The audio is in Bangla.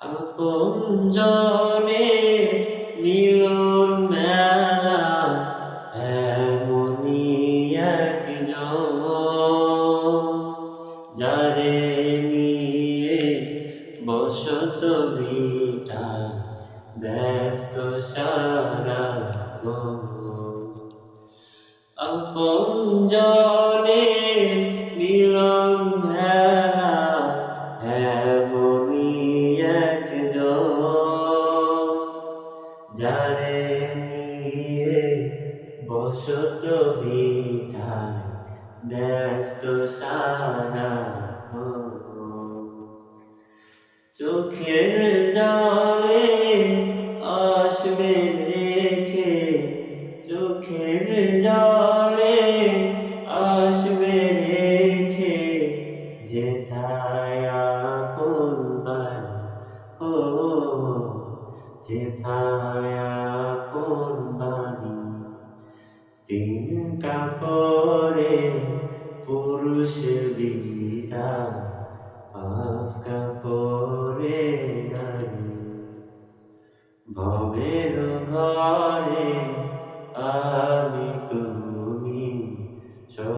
আপন জনে মিলন মেলা, এমনই একজন যারে নিয়ে বসত ভিটা, ব্যস্ত সারা আপন জনে মিলন মেলা নিয়ে বসত বিধায় ব্যস্ত সারা চোখের জলে আসবে রেখে চোখের জলে আসবে রেখে যেথায় আপন বাড়ি যেথায় আপন তিন কাপড়ে পুরুষ বিদা পাঁচ কাপড়ে নারী। ভবের ঘরে আমি তুমি